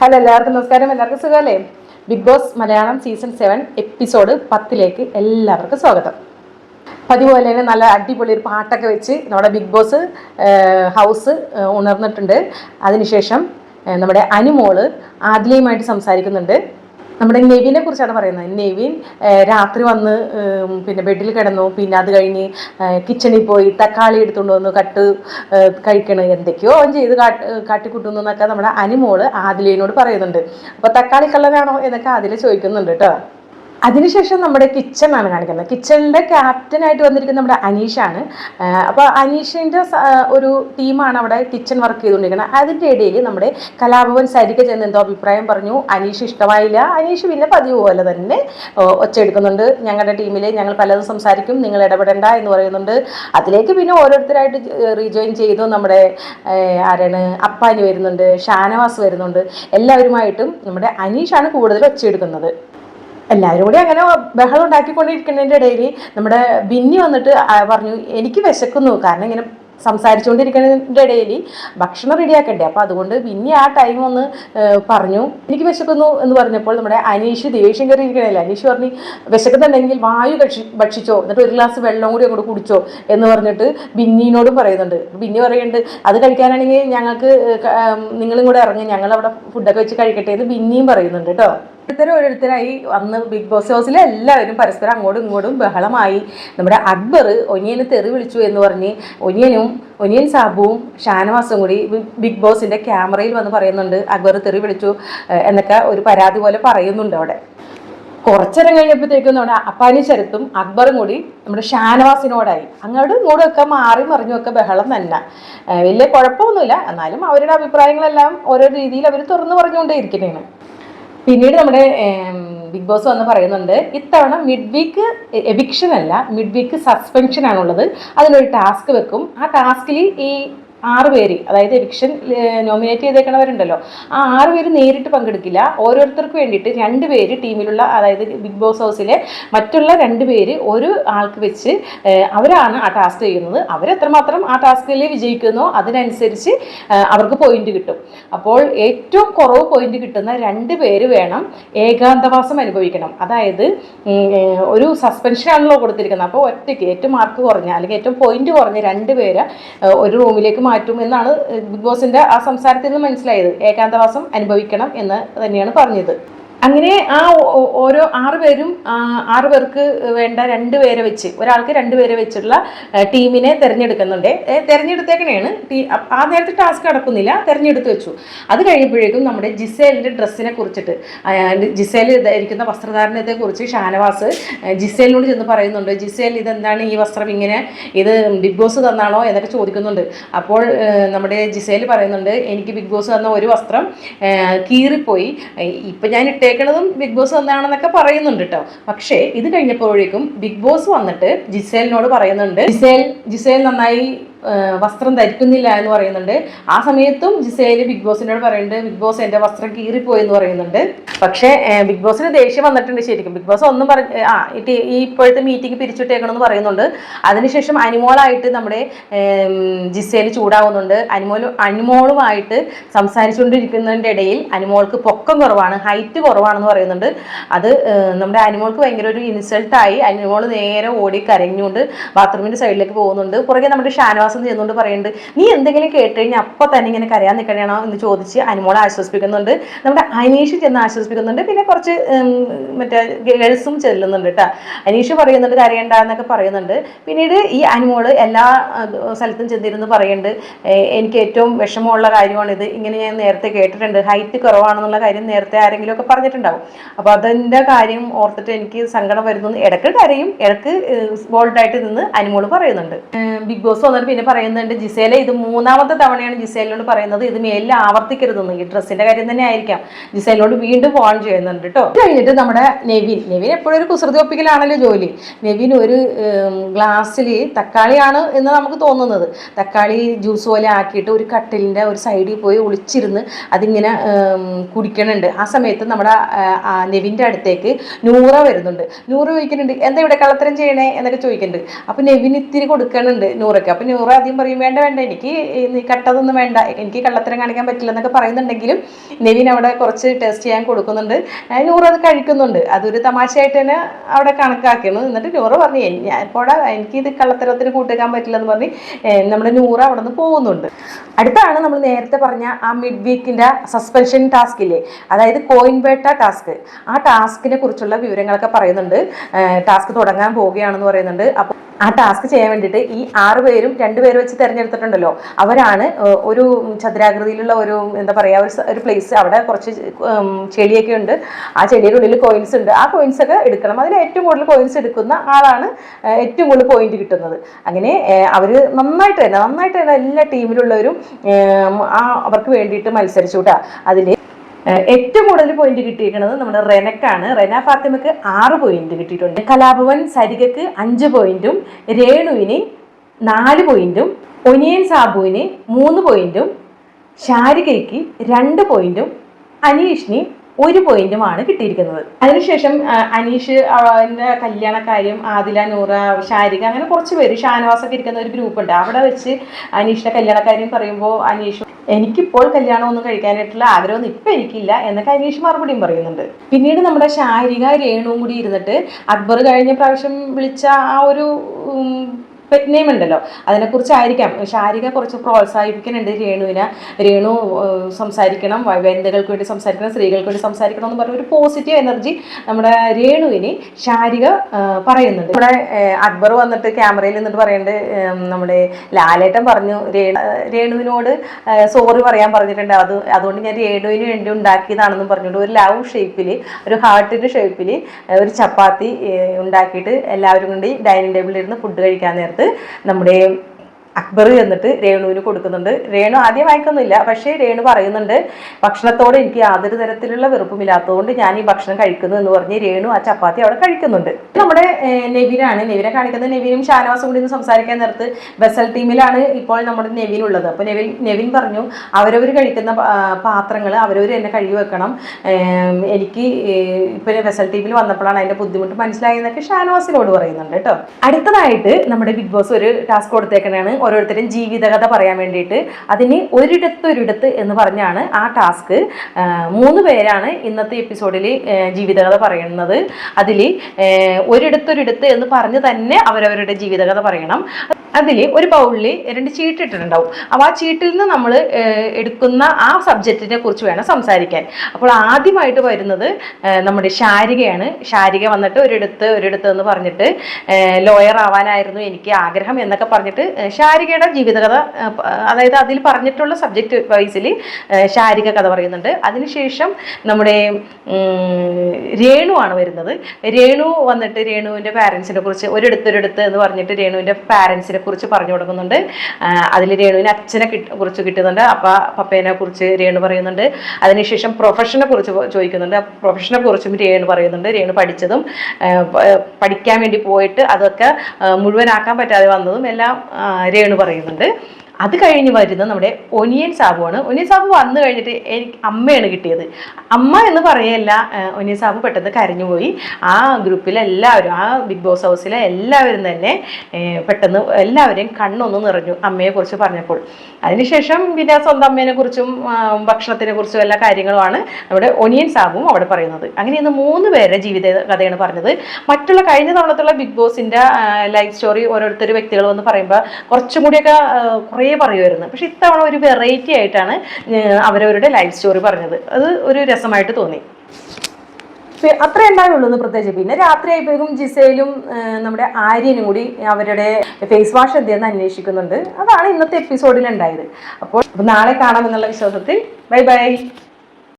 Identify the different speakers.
Speaker 1: Hello എല്ലാവർക്കും നമസ്കാരം. എല്ലാവർക്കും സുഖമല്ലേ? Bigg Boss Malayalam season seven episode പത്തിലേക്ക് എല്ലാവർക്കും സ്വാഗതം. പതിപോലെ തന്നെ നല്ല അടിപൊളി ഒരു പാട്ടൊക്കെ വെച്ച് നമ്മുടെ ബിഗ് ബോസ് ഹൗസ് ഉണർന്നിട്ടുണ്ട്. അതിനുശേഷം നമ്മുടെ അനുമോൾ ആദിലയുമായിട്ട് സംസാരിക്കുന്നുണ്ട്. നമ്മുടെ നെവിനെ കുറിച്ചാണ് പറയുന്നത്. നെവിൻ രാത്രി വന്ന് പിന്നെ ബെഡിൽ കിടന്നു. പിന്നെ അത് കഴിഞ്ഞ് കിച്ചണിൽ പോയി തക്കാളി എടുത്തുകൊണ്ട് വന്ന് കട്ട് കഴിക്കണ. എന്തൊക്കെയോ അവൻ ചെയ്ത് കാട്ട് കാട്ടിക്കൂട്ടുന്നു എന്നൊക്കെ നമ്മുടെ അനിമോൾ ആദിലേനോട് പറയുന്നുണ്ട്. അപ്പോൾ തക്കാളി കള്ളനാണോ എന്നൊക്കെ ആദില ചോദിക്കുന്നുണ്ട് കേട്ടോ. അതിനുശേഷം നമ്മുടെ കിച്ചണാണ് കാണിക്കുന്നത്. കിച്ചണിന്റെ ക്യാപ്റ്റനായിട്ട് വന്നിരിക്കുന്ന നമ്മുടെ അനീഷാണ്. അപ്പോൾ അനീഷിന്റെ ഒരു ടീമാണ് അവിടെ കിച്ചൺ വർക്ക് ചെയ്തുകൊണ്ടിരിക്കുന്നത്. അതിന്റെ ഇടയിൽ നമ്മുടെ കലാഭവൻ സരിക ചെന്ന് എന്തോ അഭിപ്രായം പറഞ്ഞു. അനീഷ് ഇഷ്ടമായില്ല. അനീഷ് പിന്നെ പതിവ് പോലെ തന്നെ ഒച്ചയെടുക്കുന്നുണ്ട് ഞങ്ങളുടെ ടീമിൽ ഞങ്ങൾ പലതും സംസാരിക്കും. നിങ്ങൾ ഇടപെടേണ്ട എന്ന് പറയുന്നുണ്ട്. അതിലേക്ക് പിന്നെ ഓരോരുത്തരായിട്ട് റീജോയിൻ ചെയ്തു. നമ്മുടെ ആരാണ്? അപ്പാനി വരുന്നുണ്ട്. ഷാനവാസ് വരുന്നുണ്ട്. എല്ലാവരുമായിട്ടും നമ്മുടെ അനീഷാണ് കൂടുതൽ ഒച്ചയെടുക്കുന്നത് എല്ലാവരും കൂടി അങ്ങനെ ബഹളം ഉണ്ടാക്കിക്കൊണ്ടിരിക്കുന്നതിന്റെ ഇടയിൽ നമ്മുടെ ബിന്നി വന്നിട്ട് പറഞ്ഞു എനിക്ക് വിശക്കുന്നു. കാരണം ഇങ്ങനെ സംസാരിച്ചുകൊണ്ടിരിക്കുന്നതിന്റെ ഇടയിൽ ഭക്ഷണം റെഡിയാക്കണ്ടേ? അപ്പോൾ അതുകൊണ്ട് പിന്നെ ആ ടൈം ഒന്ന് പറഞ്ഞു എനിക്ക് വിശക്കുന്നു എന്ന് പറഞ്ഞപ്പോൾ നമ്മുടെ അനീഷ് ദേഷ്യം കയറി ഇരിക്കണല്ലേ അനീഷ് പറഞ്ഞു വിശക്കുന്നുണ്ടെങ്കിൽ വായു ഭക്ഷി ഭക്ഷിച്ചോ എന്നിട്ട് ഒരു ഗ്ലാസ് വെള്ളം കൂടി അങ്ങോട്ട് കുടിച്ചോ എന്ന് പറഞ്ഞിട്ട് ബിന്നിനോടും പറയുന്നുണ്ട്. ബിന്നി പറയുന്നുണ്ട് അത് കഴിക്കാനാണെങ്കിൽ ഞങ്ങൾക്ക് നിങ്ങളും കൂടെ ഇറങ്ങി ഞങ്ങൾ അവിടെ ഫുഡൊക്കെ വെച്ച് കഴിക്കട്ടെ എന്ന് ബിന്നിയും പറയുന്നുണ്ട് കേട്ടോ ഓരോരുത്തരും ഓരോരുത്തരായി വന്ന് ബിഗ് ബോസ് ഹൗസിലെ എല്ലാവരും പരസ്പരം അങ്ങോട്ടും ഇങ്ങോട്ടും ബഹളമായി. നമ്മുടെ അക്ബർ ഒനിയനെ തെറി വിളിച്ചു എന്ന് പറഞ്ഞ് ഒനിയനും ഒനിയൻ സാബുവും ഷാനവാസും കൂടി ബിഗ് ബോസിന്റെ ക്യാമറയിൽ വന്ന് പറയുന്നുണ്ട് അക്ബർ തെറി വിളിച്ചു എന്നൊക്കെ ഒരു പരാതി പോലെ പറയുന്നുണ്ട് അവിടെ. കുറച്ചേരം കഴിഞ്ഞപ്പോഴത്തേക്കും നമ്മുടെ അപ്പാനി ശരത്തും അക്ബറും കൂടി നമ്മുടെ ഷാനവാസിനോടായി. അങ്ങോട്ടും ഇങ്ങോട്ടും ഒക്കെ മാറി മറിഞ്ഞുമൊക്കെ ബഹളം തന്നെ. വലിയ കുഴപ്പമൊന്നുമില്ല. എന്നാലും അവരുടെ അഭിപ്രായങ്ങളെല്ലാം ഓരോ രീതിയിൽ അവർ തുറന്നു പറഞ്ഞുകൊണ്ടേ ഇരിക്കുന്നതാണ് പിന്നീട് നമ്മുടെ ബിഗ് ബോസ് വന്ന് പറയുന്നുണ്ട് ഇത്തവണ മിഡ് വീക്ക് എവിക്ഷൻ അല്ല മിഡ് വീക്ക് സസ്പെൻഷൻ ആണുള്ളത്. അതിനൊരു ടാസ്ക് വെക്കും. ആ ടാസ്കിൽ ഈ ആറ് പേര് അതായത് എവിക്ഷൻ നോമിനേറ്റ് ചെയ്തേക്കണവരുണ്ടല്ലോ. ആ ആറ് പേര് നേരിട്ട് പങ്കെടുക്കില്ല. ഓരോരുത്തർക്ക് വേണ്ടിയിട്ട് രണ്ട് പേര് ടീമിലുള്ള അതായത് ബിഗ് ബോസ് ഹൗസിലെ മറ്റുള്ള രണ്ട് പേര് ഒരു ആൾക്ക് വെച്ച് അവരാണ് ആ ടാസ്ക് ചെയ്യുന്നത്. അവരെത്രമാത്രം ആ ടാസ്കിൽ വിജയിക്കുന്നോ അതിനനുസരിച്ച് അവർക്ക് പോയിന്റ് കിട്ടും. അപ്പോൾ ഏറ്റവും കുറവ് പോയിന്റ് കിട്ടുന്ന രണ്ട് പേര് വേണം ഏകാന്തവാസം അനുഭവിക്കണം. അതായത് ഒരു സസ്പെൻഷനാണല്ലോ കൊടുത്തിരിക്കുന്നത്. അപ്പോൾ ഒറ്റയ്ക്ക് ഏറ്റവും മാർക്ക് കുറഞ്ഞ അല്ലെങ്കിൽ ഏറ്റവും പോയിന്റ് കുറഞ്ഞ രണ്ട് പേര് ഒരു റൂമിലേക്ക് മാറ്റും എന്നാണ് ബിഗ് ബോസിന്റെ ആ സംസാരത്തിൽ നിന്ന് മനസ്സിലായത്. ഏകാന്തവാസം അനുഭവിക്കണം എന്ന് തന്നെയാണ് പറഞ്ഞത്. അങ്ങനെ ആ ഓരോ ആറ് പേരും ആറ് പേർക്ക് വേണ്ട രണ്ട് പേരെ വെച്ച് ഒരാൾക്ക് രണ്ട് പേരെ വെച്ചുള്ള ഏ, ടീമിനെ തിരഞ്ഞെടുക്കുന്നുണ്ട്. തിരഞ്ഞെടുത്തേക്കണേണ്. ടീ ആ നേരത്തെ ടാസ്ക് നടക്കുന്നില്ല തിരഞ്ഞെടുത്ത് വെച്ചു. അത് കഴിയുമ്പോഴേക്കും നമ്മുടെ ജിസേലിന്റെ ഡ്രസ്സിനെ കുറിച്ചിട്ട് ജിസേലിൽ ധരിക്കുന്ന വസ്ത്രധാരണത്തെ കുറിച്ച് ഷാനവാസ് ജിസേലിനോട് ചെന്ന് പറയുന്നുണ്ട് ജിസേൽ ഇതെന്താണ് ഈ വസ്ത്രം ഇങ്ങനെ ഇത് ബിഗ് ബോസ് തന്നാണോ? എന്നൊക്കെ ചോദിക്കുന്നുണ്ട്. അപ്പോൾ നമ്മുടെ ജിസേൽ പറയുന്നുണ്ട് എനിക്ക് ബിഗ് ബോസ് തന്ന ഒരു വസ്ത്രം കീറിപ്പോയി. ഇപ്പം ഞാൻ ഇട്ടേക്കണതും ബിഗ് ബോസ് വന്നതാണെന്നൊക്കെ പറയുന്നുണ്ട് കേട്ടോ പക്ഷേ ഇത് കഴിഞ്ഞപ്പോഴേക്കും ബിഗ് ബോസ് വന്നിട്ട് ജിസേലിനോട് പറയുന്നുണ്ട്. ജിസേൽ. ജിസേൽ നന്നായി വസ്ത്രം ധരിക്കുന്നില്ല എന്ന് പറയുന്നുണ്ട്. ആ സമയത്തും ജിസേൽ ബിഗ് ബോസിനോട് പറയുന്നുണ്ട് ബിഗ് ബോസ് എന്റെ വസ്ത്രം കീറിപ്പോയി എന്ന് പറയുന്നുണ്ട്. പക്ഷേ ബിഗ് ബോസിന് ദേഷ്യം വന്നിട്ടുണ്ട് ശരിക്കും. ബിഗ് ബോസ് ഒന്നും പറഞ്ഞ് ആ ഈ ഇപ്പോഴത്തെ മീറ്റിംഗ് പിരിച്ചുവിട്ടേക്കണമെന്ന് പറയുന്നുണ്ട്. അതിനുശേഷം അനിമോളായിട്ട് നമ്മുടെ ജിസേൽ ചൂടാവുന്നുണ്ട്. അനിമോൾ അനിമോളുമായിട്ട് സംസാരിച്ചുകൊണ്ടിരിക്കുന്നതിന്റെ ഇടയിൽ അനിമോൾക്ക് പൊക്കം കുറവാണ് ഹൈറ്റ് കുറവാണെന്ന് പറയുന്നുണ്ട്. അത് നമ്മുടെ അനിമോൾക്ക് ഭയങ്കര ഒരു ഇൻസൾട്ടായി അനിമോൾ നേരെ ഓടി കരഞ്ഞുകൊണ്ട് ബാത്റൂമിന്റെ സൈഡിലേക്ക് പോകുന്നുണ്ട്. പുറകെ നമ്മുടെ ഷാനവാസം ചെയ്യുന്നുണ്ട് പറയുന്നുണ്ട് നീ എന്തെങ്കിലും കേട്ട് കഴിഞ്ഞാൽ അപ്പൊ തന്നെ ഇങ്ങനെ കരയാൻ നിൽക്കണോ എന്ന് ചോദിച്ച് അനുമോളെ ആശ്വസിപ്പിക്കുന്നുണ്ട്. നമ്മുടെ അനീഷ് ചെന്ന് ആശ്വസിപ്പിക്കുന്നുണ്ട്. പിന്നെ കുറച്ച് മറ്റേ ഗേൾസും ചെല്ലുന്നുണ്ട് കേട്ടോ. അനീഷ് പറയുന്നുണ്ട് കരയണ്ട എന്നൊക്കെ പറയുന്നുണ്ട്. പിന്നീട് ഈ അനുമോൾ എല്ലാ സ്ഥലത്തും ചെന്നിരുന്ന് പറയുന്നുണ്ട് എനിക്ക് ഏറ്റവും വിഷമമുള്ള കാര്യമാണിത് ഇങ്ങനെ ഞാൻ നേരത്തെ കേട്ടിട്ടുണ്ട്. ഹൈറ്റ് കുറവാണെന്നുള്ള കാര്യം നേരത്തെ ആരെങ്കിലും ഒക്കെ പറഞ്ഞിട്ടുണ്ടാവും. അപ്പോൾ അതിന്റെ കാര്യം ഓർത്തിട്ട് എനിക്ക് സങ്കടം വരുന്നു. ഇടയ്ക്ക് കരയും ഇടയ്ക്ക് ബോൾഡായിട്ട് നിന്ന് അനുമോൾ പറയുന്നുണ്ട്. ബിഗ് ബോസ് വന്നിട്ട് പിന്നെ പറയുന്നുണ്ട് ജിസേല ഇത് മൂന്നാമത്തെ തവണയാണ് ജിസേലിനോട് പറയുന്നത്. ഇത് മേലിൽ ആവർത്തിക്കരുതെന്ന്. ഈ ഡ്രസ്സിന്റെ കാര്യം തന്നെ ആയിരിക്കാം. ജിസേലിനോട് വീണ്ടും ഫോൺ ചെയ്യുന്നുണ്ട് കേട്ടോ കഴിഞ്ഞിട്ട് നമ്മുടെ നെവിൻ നെവിൻ എപ്പോഴും ഒരു കുസൃതി ഒപ്പിക്കലാണല്ലോ ജോലി. നെവിൻ ഒരു ഗ്ലാസ്സിൽ തക്കാളിയാണ് എന്ന് നമുക്ക് തോന്നുന്നത്. തക്കാളി ജ്യൂസ് പോലെ ആക്കിയിട്ട് ഒരു കട്ടിലിന്റെ ഒരു സൈഡിൽ പോയി ഒളിച്ചിരുന്ന് അതിങ്ങനെ കുടിക്കണുണ്ട്. ആ സമയത്ത് നമ്മുടെ നെവിന്റെ അടുത്തേക്ക് നൂറ വരുന്നുണ്ട്. നൂറ് ചോദിക്കുന്നുണ്ട് എന്താ ഇവിടെ കള്ളത്തരം ചെയ്യണേ? എന്നൊക്കെ ചോദിക്കുന്നുണ്ട്. അപ്പം നെവിൻ ഇത്തിരി കൊടുക്കണുണ്ട് നൂറൊക്കെ. അപ്പം നൂറ നൂറ് ആദ്യം പറയും വേണ്ട വേണ്ട എനിക്ക് നീ കട്ടതൊന്നും വേണ്ട എനിക്ക് കള്ളത്തരം കാണിക്കാൻ പറ്റില്ല എന്നൊക്കെ പറയുന്നുണ്ടെങ്കിലും നെവിൻ അവിടെ കുറച്ച് ടേസ്റ്റ് ചെയ്യാൻ കൊടുക്കുന്നുണ്ട്. നൂറ് അത് കഴിക്കുന്നുണ്ട്. അതൊരു തമാശയായിട്ട് തന്നെ അവിടെ കണക്കാക്കുന്നു എന്നിട്ട് നൂറ് പറഞ്ഞു ഞാൻ ഇപ്പോൾ എനിക്കിത് കള്ളത്തരത്തിന് കൂട്ടിക്കാൻ പറ്റില്ല എന്ന് പറഞ്ഞ് നമ്മുടെ നൂറ് അവിടെ നിന്ന് പോകുന്നുണ്ട്. അടുത്താണ് നമ്മൾ നേരത്തെ പറഞ്ഞ ആ മിഡ് വീക്കിന്റെ സസ്പെൻഷൻ ടാസ്ക് ഇല്ലേ? അതായത് കോയിൻ ബേട്ട ടാസ്ക് ആ ടാസ്കിനെ കുറിച്ചുള്ള വിവരങ്ങളൊക്കെ പറയുന്നുണ്ട്. ടാസ്ക് തുടങ്ങാൻ പോവുകയാണെന്ന് പറയുന്നുണ്ട്. അപ്പോൾ ആ ടാസ്ക് ചെയ്യാൻ വേണ്ടിയിട്ട് ഈ ആറ് പേരും പേര് വെച്ച് തിരഞ്ഞെടുത്തിട്ടുണ്ടല്ലോ. അവരാണ് ഒരു ചതുരാകൃതിയിലുള്ള ഒരു എന്താ പറയുക ഒരു ഒരു പ്ലേസ് അവിടെ കുറച്ച് ചെടിയൊക്കെ ഉണ്ട്. ആ ചെടിയുടെ ഉള്ളിൽ കോയിൻസ് ഉണ്ട്. ആ കോയിൻസ് ഒക്കെ എടുക്കണം. അതിൽ ഏറ്റവും കൂടുതൽ കോയിൻസ് എടുക്കുന്ന ആളാണ് ഏറ്റവും കൂടുതൽ പോയിന്റ് കിട്ടുന്നത്. അങ്ങനെ അവർ നന്നായിട്ട് തന്നെ നന്നായിട്ട് തന്നെ എല്ലാ ടീമിലുള്ളവരും ആ അവർക്ക് വേണ്ടിയിട്ട് മത്സരിച്ചു കൂട്ടാ അതിൽ ഏറ്റവും കൂടുതൽ പോയിന്റ് കിട്ടിയിരിക്കുന്നത് നമ്മുടെ റെനക്കാണ്. റെന ഫാത്തിമക്ക് ആറ് പോയിന്റ് കിട്ടിയിട്ടുണ്ട്. കലാഭവൻ സരികക്ക് അഞ്ച് പോയിന്റും രേണുവിന് നാല് പോയിന്റും ഒനിയൻ സാബുവിന് മൂന്ന് പോയിന്റും ശാരികയ്ക്ക് രണ്ട് പോയിന്റും അനീഷിന് ഒരു പോയിന്റുമാണ് കിട്ടിയിരിക്കുന്നത്. അതിനുശേഷം അനീഷ് അവന്റെ കല്യാണക്കാര്യം ആദില നൂറ ഷാരിക അങ്ങനെ കുറച്ച് പേര് ഷാനവാസൊക്കെ ഇരിക്കുന്ന ഒരു ഗ്രൂപ്പ് ഉണ്ട്. അവിടെ വെച്ച് അനീഷിന്റെ കല്യാണക്കാര്യം പറയുമ്പോൾ അനീഷ് എനിക്കിപ്പോൾ കല്യാണമൊന്നും കഴിക്കാനായിട്ടുള്ള ആഗ്രഹമൊന്നും ഇപ്പം എനിക്കില്ല എന്നൊക്കെ അനീഷ് മറുപടിയും പറയുന്നുണ്ട്. പിന്നീട് നമ്മുടെ ശാരിക രേണുവും കൂടി ഇരുന്നിട്ട് അക്ബർ കഴിഞ്ഞ പ്രാവശ്യം വിളിച്ച ആ ഒരു പെറ്റ് നെയിം ഉണ്ടല്ലോ അതിനെക്കുറിച്ചായിരിക്കാം. ശാരിക കുറച്ച് പ്രോത്സാഹിപ്പിക്കുന്നുണ്ട് രേണുവിനെ. രേണു സംസാരിക്കണം. വനിതകൾക്ക് വേണ്ടി സംസാരിക്കണം സ്ത്രീകൾക്ക് വേണ്ടി സംസാരിക്കണം എന്ന് പറഞ്ഞ ഒരു പോസിറ്റീവ് എനർജി നമ്മുടെ രേണുവിന് ശാരിക പറയുന്നുണ്ട്. നമ്മുടെ അക്ബർ വന്നിട്ട് ക്യാമറയിൽ നിന്നിട്ട് പറയുന്നുണ്ട് നമ്മുടെ ലാലേട്ടൻ പറഞ്ഞു രേണു രേണുവിനോട് സോറി പറയാൻ പറഞ്ഞിട്ടുണ്ട്. അത് അതുകൊണ്ട് ഞാൻ രേണുവിന് വേണ്ടി ഉണ്ടാക്കിയതാണെന്നും പറഞ്ഞുകൊണ്ട് ഒരു ലവ് ഷേപ്പിൽ ഒരു ഹാർട്ടിന്റെ ഷേപ്പിൽ ഒരു ചപ്പാത്തി ഉണ്ടാക്കിയിട്ട് എല്ലാവരും കൂടി ഡൈനിങ് ടേബിളിൽ ഇരുന്ന് ഫുഡ് കഴിക്കാൻ നേരത്ത് നമ്മുടെ അക്ബർ എന്നിട്ട് രേണുവിന് കൊടുക്കുന്നുണ്ട്. രേണു ആദ്യം വായിക്കുന്നില്ല പക്ഷേ രേണു പറയുന്നുണ്ട് ഭക്ഷണത്തോട് എനിക്ക് യാതൊരു തരത്തിലുള്ള വെറുപ്പുമില്ലാത്തതുകൊണ്ട് ഞാൻ ഈ ഭക്ഷണം കഴിക്കുന്നു എന്ന് പറഞ്ഞ് രേണു ആ ചപ്പാത്തി അവിടെ കഴിക്കുന്നുണ്ട്. നമ്മുടെ നെവിനാണ്. നെവിനെ കാണിക്കുന്നത് നെവിനും ഷാനവാസും കൂടി സംസാരിക്കാൻ നേരത്ത് ബസൽ ടീമിലാണ് ഇപ്പോൾ നമ്മുടെ നെവിൻ ഉള്ളത്. അപ്പോൾ നെവിൻ നെവിൻ പറഞ്ഞു അവരവർ കഴിക്കുന്ന പാത്രങ്ങൾ അവരവർ എന്നെ കഴുകി വെക്കണം എനിക്ക് ഇപ്പോൾ വെസൽ ടീമിൽ വന്നപ്പോഴാണ് അതിന്റെ ബുദ്ധിമുട്ട് മനസ്സിലായെന്നൊക്കെ ഷാനവാസിനോട് പറയുന്നുണ്ട് കേട്ടോ. അടുത്തതായിട്ട് നമ്മുടെ ബിഗ് ബോസ് ഒരു ടാസ്ക് കൊടുത്തേക്കണാണ് ഓരോരുത്തരും ജീവിതകഥ പറയാൻ വേണ്ടിയിട്ട് അതിന് ഒരിടത്ത് ഒരിടത്ത് എന്ന് പറഞ്ഞാണ് ആ ടാസ്ക്. മൂന്ന് പേരാണ് ഇന്നത്തെ എപ്പിസോഡിൽ ജീവിതകഥ പറയുന്നത്. അതിൽ ഒരിടത്തൊരിടത്ത് എന്ന് പറഞ്ഞ് തന്നെ അവരവരുടെ ജീവിതകഥ പറയണം. അതിൽ ഒരു ബൗളിൽ രണ്ട് ചീട്ട് ഇട്ടിട്ടുണ്ടാവും. അപ്പോൾ ആ ചീട്ടിൽ നിന്ന് നമ്മൾ എടുക്കുന്ന ആ സബ്ജക്റ്റിനെ കുറിച്ച് വേണം സംസാരിക്കാൻ. അപ്പോൾ ആദ്യമായിട്ട് വരുന്നത് നമ്മുടെ ശാരികയാണ്. ശാരിക വന്നിട്ട് ഒരിടത്ത് ഒരിടത്ത് എന്ന് പറഞ്ഞിട്ട് ലോയർ ആവാനായിരുന്നു എനിക്ക് ആഗ്രഹം എന്നൊക്കെ പറഞ്ഞിട്ട് ശാരികയുടെ ജീവിതകഥ അതായത് അതിൽ പറഞ്ഞിട്ടുള്ള സബ്ജക്റ്റ് വൈസിൽ ശാരിക കഥ പറയുന്നുണ്ട്. അതിനുശേഷം നമ്മുടെ രേണു ആണ് വരുന്നത്. രേണു വന്നിട്ട് രേണുവിന്റെ പാരൻസിനെ കുറിച്ച് ഒരിടത്തൊരിടത്ത് എന്ന് പറഞ്ഞിട്ട് രേണുവിന്റെ പാരൻസിനെ കുറിച്ച് പറഞ്ഞു കൊടുക്കുന്നുണ്ട്. അതിൽ രേണുവിന് അച്ഛനെ കുറിച്ച് കിട്ടുന്നുണ്ട്. അപ്പ പപ്പേനെ കുറിച്ച് രേണു പറയുന്നുണ്ട്. അതിനുശേഷം പ്രൊഫഷനെ കുറിച്ച് ചോദിക്കുന്നുണ്ട്. പ്രൊഫഷനെ കുറിച്ചും രേണു പറയുന്നുണ്ട്. രേണു പഠിച്ചതും പഠിക്കാൻ വേണ്ടി പോയിട്ട് അതൊക്കെ മുഴുവനാക്കാൻ പറ്റാതെ വന്നതും എല്ലാം രേണു പറയുന്നുണ്ട്. അത് കഴിഞ്ഞ് വരുന്നത് നമ്മുടെ ഒനിയൻ സാബുവാണ്. ഒനിയൻ സാബു വന്നു കഴിഞ്ഞിട്ട് എനിക്ക് അമ്മയാണ് കിട്ടിയത്. അമ്മ എന്ന് പറയല്ല ഒനിയൻ സാബു പെട്ടെന്ന് കരഞ്ഞുപോയി ആ ഗ്രൂപ്പിലെല്ലാവരും ആ ബിഗ് ബോസ് ഹൗസിലെ എല്ലാവരും തന്നെ പെട്ടെന്ന് എല്ലാവരെയും കണ്ണൊന്ന് നിറഞ്ഞു അമ്മയെക്കുറിച്ച് പറഞ്ഞപ്പോൾ. അതിനുശേഷം പിന്നെ സ്വന്തം അമ്മേനെ കുറിച്ചും ഭക്ഷണത്തിനെ കുറിച്ചും എല്ലാ കാര്യങ്ങളുമാണ് നമ്മുടെ ഒനിയൻ സാബും അവിടെ പറയുന്നത്. അങ്ങനെ ഇന്ന് മൂന്ന് പേരുടെ ജീവിത കഥയാണ് പറഞ്ഞത്. മറ്റുള്ള കഴിഞ്ഞ തവണത്തുള്ള ബിഗ് ബോസിന്റെ ലൈഫ് സ്റ്റോറി ഓരോരുത്തർ വ്യക്തികൾ വന്ന് പറയുമ്പോൾ കുറച്ചും കൂടിയൊക്കെ കുറേ പറയുമായിരുന്നു. പക്ഷെ ഇത്തവണ ഒരു വെറൈറ്റി ആയിട്ടാണ് അവരവരുടെ ലൈഫ് സ്റ്റോറി പറഞ്ഞത്. അത് ഒരു രസമായിട്ട് തോന്നി. അത്ര എന്തായാലും ഉണ്ടായുള്ളൂ പ്രത്യേകിച്ച്. പിന്നെ രാത്രി ആയപ്പോഴേക്കും ജിസയിലും നമ്മുടെ ആര്യനും കൂടി അവരുടെ ഫേസ് വാഷ് എന്തെന്ന് അന്വേഷിക്കുന്നുണ്ട്. അതാണ് ഇന്നത്തെ എപ്പിസോഡിൽ ഉണ്ടായത്. അപ്പോൾ നാളെ കാണാമെന്നുള്ള വിശ്വാസത്തിൽ. Bye bye.